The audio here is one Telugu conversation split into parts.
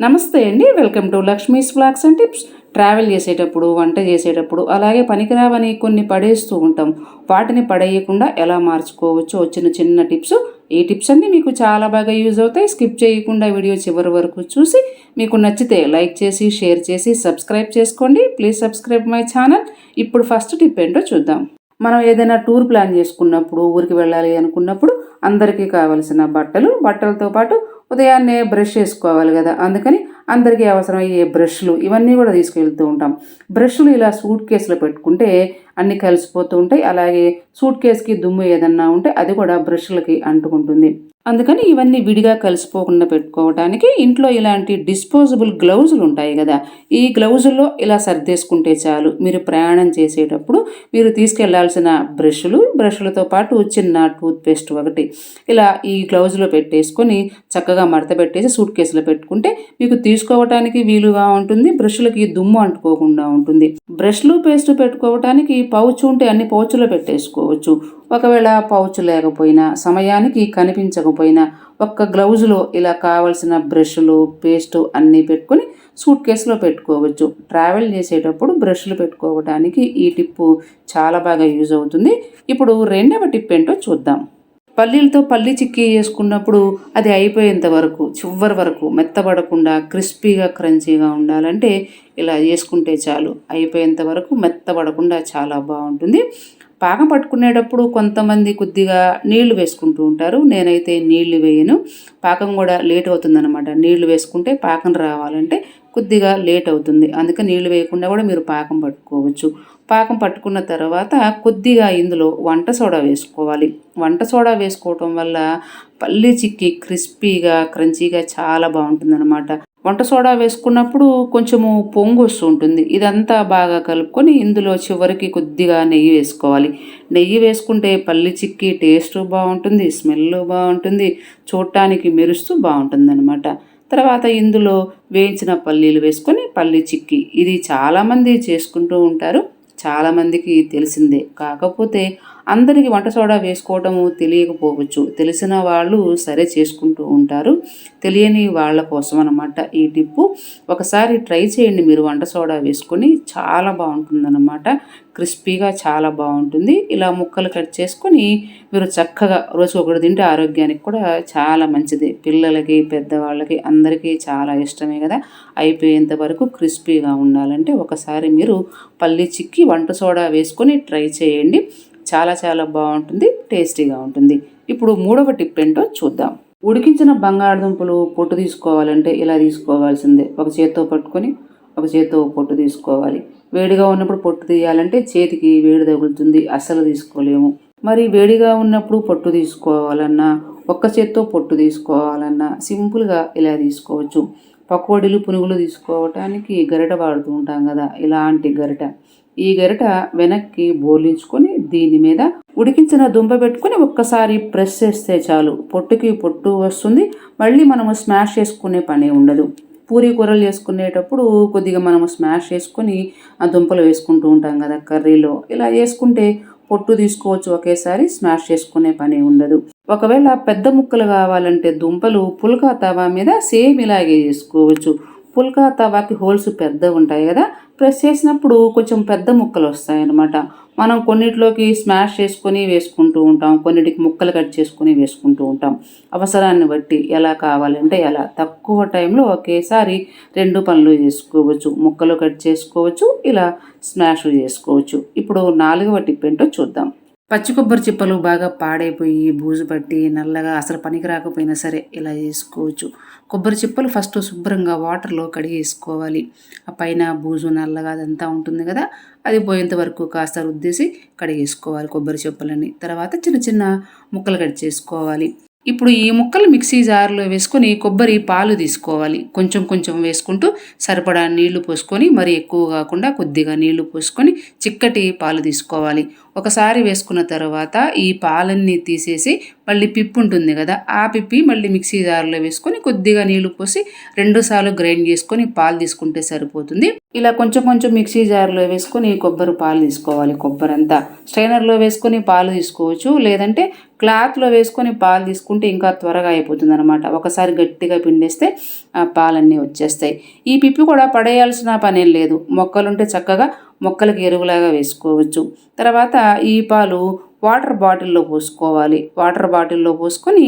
నమస్తే అండి. Welcome to Lakshmi's vlogs and tips. Travel చేసేటప్పుడు వంట చేసేటప్పుడు అలాగే పనికిరావని కొన్ని పడేస్తూ ఉంటాం. వాటిని పడేయకుండా ఎలా మార్చుకోవచ్చో చిన్న చిన్న టిప్స్. ఈ టిప్స్ అన్ని మీకు చాలా బాగా యూజ్ అవుతాయి. స్కిప్ చేయకుండా వీడియో చివరి వరకు చూసి మీకు నచ్చితే లైక్ చేసి షేర్ చేసి సబ్స్క్రైబ్ చేసుకోండి. Please subscribe my channel. ఇప్పుడు ఫస్ట్ టిప్ ఏంటో చూద్దాం. మనం ఏదైనా టూర్ ప్లాన్ చేసుకున్నప్పుడు ఊరికి వెళ్ళాలి అనుకున్నప్పుడు అందరికీ కావలసిన బట్టలు బట్టలతో పాటు ఉదయాన్నే బ్రష్ చేసుకోవాలి కదా. అందుకని అందరికీ అవసరమయ్యే బ్రష్లు ఇవన్నీ కూడా తీసుకెళ్తూ ఉంటాం. బ్రష్లు ఇలా సూట్ కేసులో పెట్టుకుంటే అన్నీ కలిసిపోతూ ఉంటాయి. అలాగే సూట్ కేసుకి దుమ్ము ఏదన్నా ఉంటే అది కూడా బ్రష్లకి అంటుకుంటుంది. అందుకని ఇవన్నీ విడిగా కలిసిపోకుండా పెట్టుకోవడానికి ఇంట్లో ఇలాంటి డిస్పోజబుల్ గ్లౌజులు ఉంటాయి కదా. ఈ గ్లౌజుల్లో ఇలా సర్దేసుకుంటే చాలు. మీరు ప్రయాణం చేసేటప్పుడు మీరు తీసుకెళ్ళాల్సిన బ్రష్లు బ్రష్లతో పాటు చిన్న టూత్పేస్ట్ ఒకటి. ఇలా ఈ గ్లౌజులో పెట్టేసుకొని చక్కగా మడత పెట్టేసి సూట్ కేసులో పెట్టుకుంటే మీకు తీసుకోవటానికి వీలుగా ఉంటుంది. బ్రష్లకి దుమ్ము అంటుకోకుండా ఉంటుంది. బ్రష్లు పేస్ట్ పెట్టుకోవటానికి పౌచ్ ఉంటే అన్ని పౌచ్లో పెట్టేసుకోవచ్చు. ఒకవేళ పౌచ్ లేకపోయినా సమయానికి కనిపించకపోయినా ఒక్క గ్లౌజ్లో ఇలా కావలసిన బ్రష్లు పేస్ట్ అన్నీ పెట్టుకొని సూట్ కేసులో పెట్టుకోవచ్చు. ట్రావెల్ చేసేటప్పుడు బ్రష్లు పెట్టుకోవడానికి ఈ టిప్పు చాలా బాగా యూజ్ అవుతుంది. ఇప్పుడు రెండవ టిప్ ఏంటో చూద్దాం. పల్లీలతో పల్లి చిక్కీ చేసుకున్నప్పుడు అది అయిపోయేంత వరకు చివరి వరకు మెత్తబడకుండా క్రిస్పీగా క్రంచీగా ఉండాలంటే ఇలా చేసుకుంటే చాలు. అయిపోయేంత వరకు మెత్తబడకుండా చాలా బాగుంటుంది. పాకం పట్టుకునేటప్పుడు కొంతమంది కొద్దిగా నీళ్ళు వేసుకుంటూ ఉంటారు. నేనైతే నీళ్ళు వేయను. పాకం కూడా లేట్ అవుతుందన్నమాట. నీళ్ళు వేసుకుంటే పాకం రావాలంటే కొద్దిగా లేట్ అవుతుంది. అందుకే నీళ్ళు వేయకుండా కూడా మీరు పాకం పట్టుకోవచ్చు. పాకం పట్టుకున్న తర్వాత కొద్దిగా ఇందులో వంట సోడా వేసుకోవాలి. వంట సోడా వేసుకోవటం వల్ల పల్లి చిక్కి క్రిస్పీగా క్రంచీగా చాలా బాగుంటుందన్నమాట. వంట సోడా వేసుకున్నప్పుడు కొంచెము పొంగు వస్తూ ఉంటుంది. ఇదంతా బాగా కలుపుకొని ఇందులో చివరికి కొద్దిగా నెయ్యి వేసుకోవాలి. నెయ్యి వేసుకుంటే పల్లి చిక్కి టేస్ట్ బాగుంటుంది స్మెల్ బాగుంటుంది చూడటానికి మెరుస్తూ బాగుంటుంది అనమాట తర్వాత ఇందులో వేయించిన పల్లీలు వేసుకొని పల్లి చిక్కి. ఇది చాలామంది చేసుకుంటూ ఉంటారు. చాలామందికి తెలిసిందే. కాకపోతే అందరికీ వంట సోడా వేసుకోవటము తెలియకపోవచ్చు. తెలిసిన వాళ్ళు సరే చేసుకుంటూ ఉంటారు. తెలియని వాళ్ళ కోసం అనమాట ఈ టిప్పు. ఒకసారి ట్రై చేయండి మీరు వంట సోడా వేసుకొని. చాలా బాగుంటుందన్నమాట. క్రిస్పీగా చాలా బాగుంటుంది. ఇలా ముక్కలు కట్ చేసుకొని మీరు చక్కగా రోజు ఒకటి తింటే ఆరోగ్యానికి కూడా చాలా మంచిది. పిల్లలకి పెద్దవాళ్ళకి అందరికీ చాలా ఇష్టమే కదా. అయిపోయేంత వరకు క్రిస్పీగా ఉండాలంటే ఒకసారి మీరు పల్లి చిక్కి వంట సోడా వేసుకొని ట్రై చేయండి. చాలా చాలా బాగుంటుంది టేస్టీగా ఉంటుంది. ఇప్పుడు మూడవ టిప్ ఏంటో చూద్దాం. ఉడికించిన బంగాళదుంపలు పొట్టు తీసుకోవాలంటే ఇలా తీసుకోవాల్సిందే? ఒక చేత్తో పట్టుకొని ఒక చేత్తో పొట్టు తీసుకోవాలి. వేడిగా ఉన్నప్పుడు పొట్టు తీయాలంటే చేతికి వేడి తగులుతుంది అస్సలు తీసుకోలేము. మరి వేడిగా ఉన్నప్పుడు పొట్టు తీసుకోవాలన్నా ఒక్క చేత్తో పొట్టు తీసుకోవాలన్నా సింపుల్గా ఇలా తీసుకోవచ్చు. పకోడీలు పునుగులు తీసుకోవటానికి గరిట వాడుతూ ఉంటాం కదా ఇలాంటి గరిట. ఈ గరిట వెనక్కి బోర్లించుకొని దీని మీద ఉడికించిన దుంప పెట్టుకొని ఒక్కసారి ప్రెస్ చేస్తే చాలు. పొట్టుకి పొట్టు వస్తుంది. మళ్ళీ మనము స్మాష్ చేసుకునే పని ఉండదు. పూరీ కూరలు చేసుకునేటప్పుడు కొద్దిగా మనము స్మాష్ చేసుకొని ఆ దుంపలు వేసుకుంటూ ఉంటాం కదా కర్రీలో. ఇలా చేసుకుంటే పొట్టు తీసుకోవచ్చు. ఒకేసారి స్మాష్ చేసుకునే పని ఉండదు. ఒకవేళ పెద్ద ముక్కలు కావాలంటే దుంపలు పుల్కా తవా మీద సేమ్ ఇలాగే చేసుకోవచ్చు. పుల్కా తవాకి హోల్స్ పెద్ద ఉంటాయి కదా. ప్రెస్ చేసినప్పుడు కొంచెం పెద్ద ముక్కలు వస్తాయి అన్నమాట మనం కొన్నిటిలోకి స్మాష్ చేసుకొని వేసుకుంటూ ఉంటాం. కొన్నిటికి ముక్కలు కట్ చేసుకొని వేసుకుంటూ ఉంటాం. అవసరాన్ని బట్టి ఎలా కావాలంటే ఎలా తక్కువ టైంలో ఒకేసారి రెండు పనులు చేసుకోవచ్చు. ముక్కలు కట్ చేసుకోవచ్చు. ఇలా స్మాష్ చేసుకోవచ్చు. ఇప్పుడు నాలుగవ టిప్ ఏంటో చూద్దాం. పచ్చి కొబ్బరి చిప్పలు బాగా పాడైపోయి బూజు పట్టి నల్లగా అసలు పనికి రాకపోయినా సరే ఇలా చేసుకోవచ్చు కొబ్బరి చిప్పలు ఫస్ట్ శుభ్రంగా వాటర్లో కడిగేసుకోవాలి. ఆ పైన బూజు నల్లగా అదంతా ఉంటుంది కదా అది పోయేంత వరకు కాస్త రుద్దేసి కడిగేసుకోవాలి కొబ్బరి చెప్పులని. తర్వాత చిన్న చిన్న ముక్కలు కట్ చేసుకోవాలి. ఇప్పుడు ఈ ముక్కలు మిక్సీ జార్లో వేసుకొని కొబ్బరి పాలు తీసుకోవాలి. కొంచెం కొంచెం వేసుకుంటూ సరిపడా నీళ్ళు పోసుకొని మరి ఎక్కువ కాకుండా కొద్దిగా నీళ్ళు పోసుకొని చిక్కటి పాలు తీసుకోవాలి. ఒకసారి వేసుకున్న తర్వాత ఈ పాలన్నీ తీసేసి మళ్ళీ పిప్పు ఉంటుంది కదా ఆ పిప్పి మళ్ళీ మిక్సీ జార్లో వేసుకొని కొద్దిగా నీళ్ళు పోసి రెండు సార్లు గ్రైండ్ చేసుకొని పాలు తీసుకుంటే సరిపోతుంది. ఇలా కొంచెం కొంచెం మిక్సీ జార్లో వేసుకొని కొబ్బరి పాలు తీసుకోవాలి. కొబ్బరి అంతా స్ట్రైనర్లో వేసుకొని పాలు తీసుకోవచ్చు లేదంటే క్లాత్లో వేసుకొని పాలు తీసుకుంటే ఇంకా త్వరగా అయిపోతుంది అనమాట ఒకసారి గట్టిగా పిండేస్తే ఆ పాలన్నీ వచ్చేస్తాయి. ఈ పిప్పి కూడా పడేయాల్సిన పనేం లేదు. మొక్కలుంటే చక్కగా మొక్కలకి ఎరువులాగా వేసుకోవచ్చు. తర్వాత ఈ పాలు వాటర్ బాటిల్లో పోసుకోవాలి. వాటర్ బాటిల్లో పోసుకొని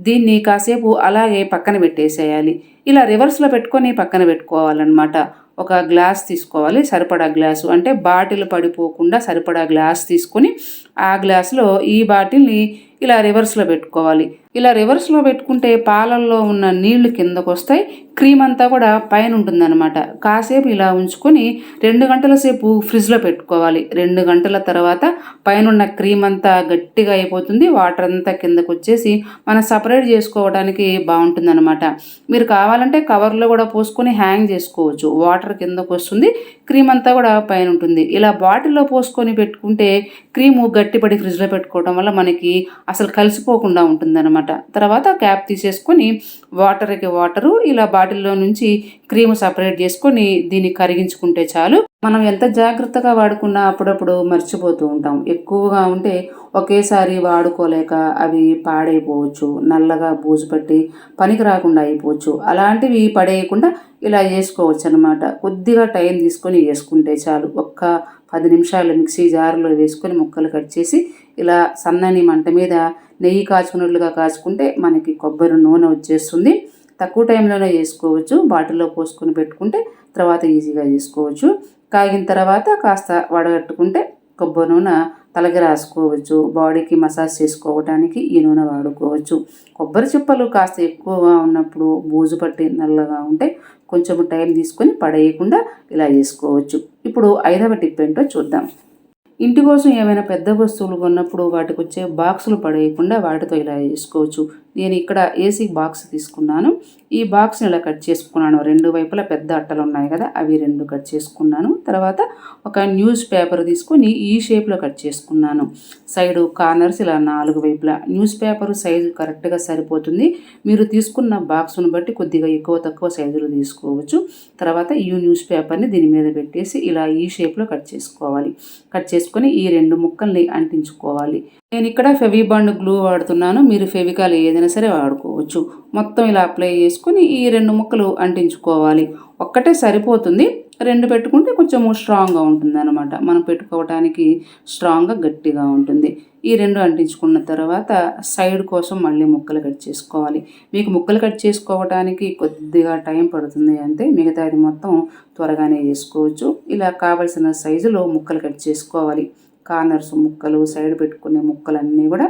దీన్ని కాసేపు అలాగే పక్కన పెట్టేసేయాలి. ఇలా రివర్స్లో పెట్టుకొని పక్కన పెట్టుకోవాలన్నమాట. ఒక గ్లాస్ తీసుకోవాలి సరిపడా గ్లాసు. అంటే బాటిల్ పడిపోకుండా సరిపడా గ్లాస్ తీసుకొని ఆ గ్లాసులో ఈ బాటిల్ని ఇలా రివర్స్లో పెట్టుకోవాలి. ఇలా రివర్స్లో పెట్టుకుంటే పాలల్లో ఉన్న నీళ్ళు కిందకు వస్తాయి క్రీమ్ అంతా కూడా పైన ఉంటుందన్నమాట కాసేపు ఇలా ఉంచుకొని రెండు గంటల సేపు ఫ్రిడ్జ్లో పెట్టుకోవాలి. రెండు గంటల తర్వాత పైన ఉన్న క్రీమ్ అంతా గట్టిగా అయిపోతుంది. వాటర్ అంతా కిందకు వచ్చేసి మనం సపరేట్ చేసుకోవడానికి బాగుంటుందన్నమాట. మీరు కావాలంటే కవర్లో కూడా పోసుకొని హ్యాంగ్ చేసుకోవచ్చు. వాటర్ కిందకు వస్తుంది క్రీమ్ అంతా కూడా పైన ఉంటుంది ఇలా బాటిల్లో పోసుకొని పెట్టుకుంటే క్రీము గట్టిపడి ఫ్రిడ్జ్లో పెట్టుకోవడం వల్ల మనకి అసలు కలిసిపోకుండా ఉంటుందన్నమాట. తర్వాత క్యాప్ తీసేసుకొని వాటర్కి వాటరు ఇలా బాటిల్లో నుంచి క్రీమ్ సపరేట్ చేసుకొని దీన్ని కరిగించుకుంటే చాలు. మనం ఎంత జాగ్రత్తగా వాడుకున్నా అప్పుడప్పుడు మర్చిపోతూ ఉంటాం. ఎక్కువగా ఉంటే ఒకేసారి వాడుకోలేక అవి పాడైపోవచ్చు. నల్లగా బూజు పట్టి పనికి రాకుండా అయిపోవచ్చు. అలాంటివి పడేయకుండా ఇలా చేసుకోవచ్చు అనమాట కొద్దిగా టైం తీసుకొని వేసుకుంటే చాలు. ఒక్క పది నిమిషాలు మిక్సీ జార్లో వేసుకొని ముక్కలు కట్ చేసి ఇలా సన్నని మంట మీద నెయ్యి కాచుకున్నట్లుగా కాచుకుంటే మనకి కొబ్బరి నూనె వచ్చేస్తుంది. తక్కువ టైంలోనే చేసుకోవచ్చు బాటిల్లో పోసుకొని పెట్టుకుంటే తర్వాత ఈజీగా చేసుకోవచ్చు కాగిన తర్వాత కాస్త వడగట్టుకుంటే కొబ్బరి నూనె తలకి రాసుకోవచ్చు బాడీకి మసాజ్ చేసుకోవడానికి ఈ నూనె వాడుకోవచ్చు. కొబ్బరి చిప్పలు కాస్త ఎక్కువగా ఉన్నప్పుడు బూజు పట్టి నల్లగా ఉంటే కొంచెం టైం తీసుకొని పడేయకుండా ఇలా చేసుకోవచ్చు. ఇప్పుడు ఐదవ టిప్ ఏంటో చూద్దాం. ఇంటి కోసం ఏమైనా పెద్ద వస్తువులు కొన్నప్పుడు వాటికి వచ్చే బాక్సులు పడేయకుండా వాటితో ఇలా చేసుకోవచ్చు. నేను ఇక్కడ ఏసీ బాక్స్ తీసుకున్నాను. ఈ బాక్స్ని ఇలా కట్ చేసుకున్నాను. రెండు వైపులా పెద్ద అట్టలు ఉన్నాయి కదా అవి రెండు కట్ చేసుకున్నాను. తర్వాత ఒక న్యూస్ పేపర్ తీసుకొని ఈ షేప్లో కట్ చేసుకున్నాను. సైడు కార్నర్స్ ఇలా నాలుగు వైపులా. న్యూస్ పేపర్ సైజు కరెక్ట్గా సరిపోతుంది. మీరు తీసుకున్న బాక్స్ను బట్టి కొద్దిగా ఎక్కువ తక్కువ సైజులు తీసుకోవచ్చు. తర్వాత ఈ న్యూస్ పేపర్ని దీని మీద పెట్టేసి ఇలా ఈ షేప్లో కట్ చేసుకోవాలి. కట్ చేసుకొని ఈ రెండు ముక్కల్ని అంటించుకోవాలి. నేను ఇక్కడ ఫెవిబాండ్ గ్లూ వాడుతున్నాను. మీరు ఫెవికాల్ ఏదైనా సరే వాడుకోవచ్చు. మొత్తం ఇలా అప్లై చేసుకుని ఈ రెండు ముక్కలు అంటించుకోవాలి. ఒక్కటే సరిపోతుంది. రెండు పెట్టుకుంటే కొంచెం స్ట్రాంగ్గా ఉంటుంది అనమాట మనం పెట్టుకోవడానికి స్ట్రాంగ్గా గట్టిగా ఉంటుంది. ఈ రెండు అంటించుకున్న తర్వాత సైడ్ కోసం మళ్ళీ ముక్కలు కట్ చేసుకోవాలి. మీకు ముక్కలు కట్ చేసుకోవడానికి కొద్దిగా టైం పడుతుంది అంతే మిగతాది మొత్తం త్వరగానే చేసుకోవచ్చు ఇలా కావలసిన సైజులో ముక్కలు కట్ చేసుకోవాలి. కార్నర్స్ ముక్కలు సైడ్ పెట్టుకునే ముక్కలన్నీ కూడా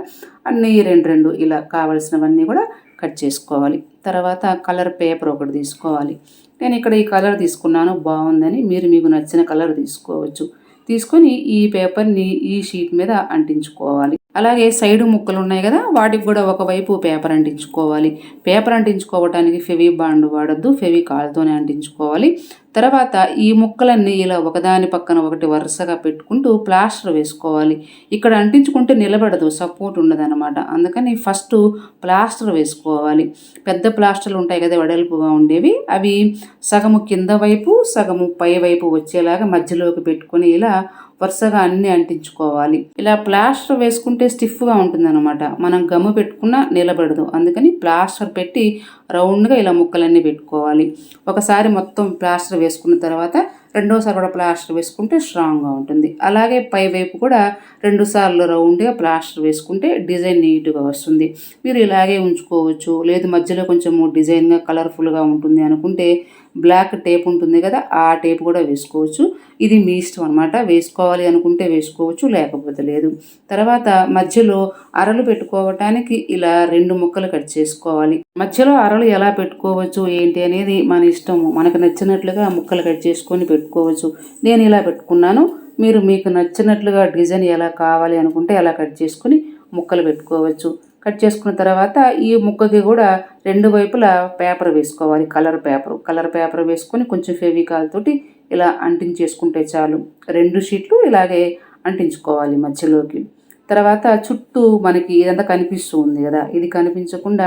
అన్నీ రెండు రెండు ఇలా కావలసినవన్నీ కూడా కట్ చేసుకోవాలి. తర్వాత కలర్ పేపర్ ఒకటి తీసుకోవాలి. నేను ఇక్కడ ఈ కలర్ తీసుకున్నాను బాగుందని మీరు మీకు నచ్చిన కలర్ తీసుకోవచ్చు. తీసుకొని ఈ పేపర్ని ఈ షీట్ మీద అంటించుకోవాలి. అలాగే సైడ్ ముక్కలు ఉన్నాయి కదా వాటికి కూడా ఒకవైపు పేపర్ అంటించుకోవాలి. పేపర్ అంటించుకోవటానికి ఫెవి బాండ్ వాడద్దు ఫెవి కాల్తోనే అంటించుకోవాలి. తర్వాత ఈ ముక్కలన్నీ ఇలా ఒకదాని పక్కన ఒకటి వరుసగా పెట్టుకుంటూ ప్లాస్టర్ వేసుకోవాలి. ఇక్కడ అంటించుకుంటే నిలబడదు సపోర్ట్ ఉండదన్నమాట. అందుకని ఫస్ట్ ప్లాస్టర్ వేసుకోవాలి. పెద్ద ప్లాస్టర్లు ఉంటాయి కదా వెడల్పుగా ఉండేవి అవి సగము కింద వైపు సగము పై వైపు వచ్చేలాగా మధ్యలోకి పెట్టుకొని ఇలా వరుసగా అన్నీ అంటించుకోవాలి. ఇలా ప్లాస్టర్ వేసుకుంటే స్టిఫ్గా ఉంటుందన్నమాట. మనం గమ్ము పెట్టుకున్నా నిలబడదు. అందుకని ప్లాస్టర్ పెట్టి రౌండ్గా ఇలా ముక్కలన్నీ పెట్టుకోవాలి. ఒకసారి మొత్తం ప్లాస్టర్ వేసుకున్న తర్వాత రెండోసారి కూడా ప్లాస్టర్ వేసుకుంటే స్ట్రాంగ్గా ఉంటుంది. అలాగే పై వైపు కూడా రెండుసార్లు రౌండ్గా ప్లాస్టర్ వేసుకుంటే డిజైన్ నీట్గా వస్తుంది. మీరు ఇలాగే ఉంచుకోవచ్చు. లేదు మధ్యలో కొంచెము డిజైన్గా కలర్ఫుల్గా ఉంటుంది అనుకుంటే బ్లాక్ టేప్ ఉంటుంది కదా ఆ టేప్ కూడా వేసుకోవచ్చు. ఇది మీ ఇష్టం అనమాట వేసుకోవాలి అనుకుంటే వేసుకోవచ్చు లేకపోతే లేదు. తర్వాత మధ్యలో అరలు పెట్టుకోవటానికి ఇలా రెండు ముక్కలు కట్ చేసుకోవాలి. మధ్యలో అరలు ఎలా పెట్టుకోవచ్చు ఏంటి అనేది మన ఇష్టము. మనకు నచ్చినట్లుగా ముక్కలు కట్ చేసుకొని పెట్టుకోవచ్చు. నేను ఇలా పెట్టుకున్నాను. మీరు మీకు నచ్చినట్లుగా డిజైన్ ఎలా కావాలి అనుకుంటే అలా కట్ చేసుకొని ముక్కలు పెట్టుకోవచ్చు. కట్ చేసుకున్న తర్వాత ఈ ముక్కకి కూడా రెండు వైపులా పేపర్ వేసుకోవాలి కలర్ పేపర్. కలర్ పేపర్ వేసుకొని కొంచెం ఫెవికాల్ తోటి ఇలా అంటించేసుకుంటే చాలు. రెండు షీట్లు ఇలాగే అంటించుకోవాలి మధ్యలోకి. తర్వాత చుట్టూ మనకి ఇదంతా కనిపిస్తూ ఉంది కదా ఇది కనిపించకుండా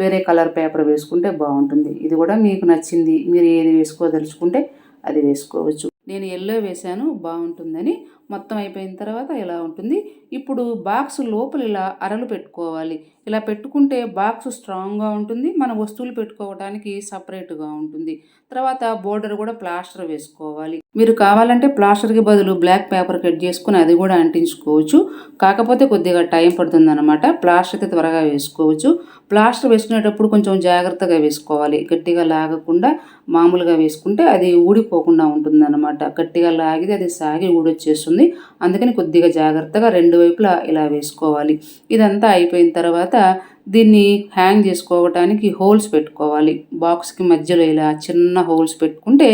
వేరే కలర్ పేపర్ వేసుకుంటే బాగుంటుంది. ఇది కూడా మీకు నచ్చింది మీరు ఏది వేసుకోదలుచుకుంటే అది వేసుకోవచ్చు. నేను ఎల్లో వేశాను బాగుంటుందని మొత్తం అయిపోయిన తర్వాత ఇలా ఉంటుంది? ఇప్పుడు బాక్స్ లోపల ఇలా అరలు పెట్టుకోవాలి. ఇలా పెట్టుకుంటే బాక్స్ స్ట్రాంగ్గా ఉంటుంది. మన వస్తువులు పెట్టుకోవడానికి సపరేట్గా ఉంటుంది. తర్వాత బోర్డర్ కూడా ప్లాస్టర్ వేసుకోవాలి. మీరు కావాలంటే ప్లాస్టర్కి బదులు బ్లాక్ పేపర్ కట్ చేసుకుని అది కూడా అంటించుకోవచ్చు. కాకపోతే కొద్దిగా టైం పడుతుంది అనమాట ప్లాస్టర్ అయితే త్వరగా వేసుకోవచ్చు. ప్లాస్టర్ వేసుకునేటప్పుడు కొంచెం జాగ్రత్తగా వేసుకోవాలి. గట్టిగా లాగకుండా మామూలుగా వేసుకుంటే అది ఊడిపోకుండా ఉంటుంది అనమాట గట్టిగా లాగితే అది సాగి ఊడొచ్చేస్తుంది. అందుకని కొద్దిగా జాగ్రత్తగా రెండు వైపులా ఇలా వేసుకోవాలి. ఇదంతా అయిపోయిన తర్వాత దీన్ని హ్యాంగ్ చేసుకోవటానికి హోల్స్ పెట్టుకోవాలి. బాక్స్కి మధ్యలో ఇలా చిన్న హోల్స్ పెట్టుకుంటే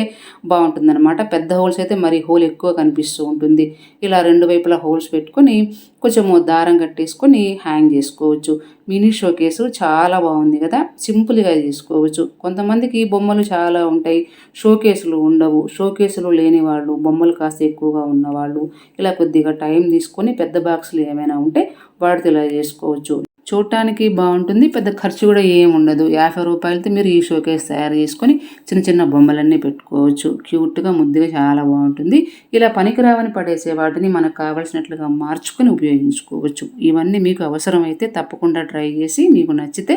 బాగుంటుందన్నమాట. పెద్ద హోల్స్ అయితే మరి హోల్ ఎక్కువ కనిపిస్తూ ఉంటుంది. ఇలా రెండు వైపులా హోల్స్ పెట్టుకొని కొంచెము దారం కట్టేసుకొని హ్యాంగ్ చేసుకోవచ్చు. మినీ షో కేసు చాలా బాగుంది కదా. సింపుల్గా చేసుకోవచ్చు. కొంతమందికి బొమ్మలు చాలా ఉంటాయి. షో కేసులు ఉండవు. షో కేసులు లేని వాళ్ళు బొమ్మలు కాస్త ఎక్కువగా ఉన్నవాళ్ళు ఇలా కొద్దిగా టైం తీసుకొని పెద్ద బాక్సులు ఏమైనా ఉంటే వాటితో ఇలా చేసుకోవచ్చు. చూడటానికి బాగుంటుంది. పెద్ద ఖర్చు కూడా ఏం ఉండదు. యాభై రూపాయలతో మీరు ఈ షోకేస్ తయారు చేసుకొని చిన్న చిన్న బొమ్మలన్నీ పెట్టుకోవచ్చు. క్యూట్గా ముద్దుగా చాలా బాగుంటుంది. ఇలా పనికిరావని పడేసే వాటిని మనకు కావలసినట్లుగా మార్చుకొని ఉపయోగించుకోవచ్చు. ఇవన్నీ మీకు అవసరమైతే తప్పకుండా ట్రై చేసి మీకు నచ్చితే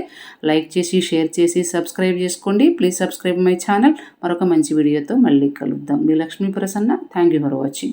లైక్ చేసి షేర్ చేసి సబ్స్క్రైబ్ చేసుకోండి. Please subscribe my channel. మరొక మంచి వీడియోతో మళ్ళీ కలుద్దాం. మీ Lakshmi Prasanna. Thank you for watching.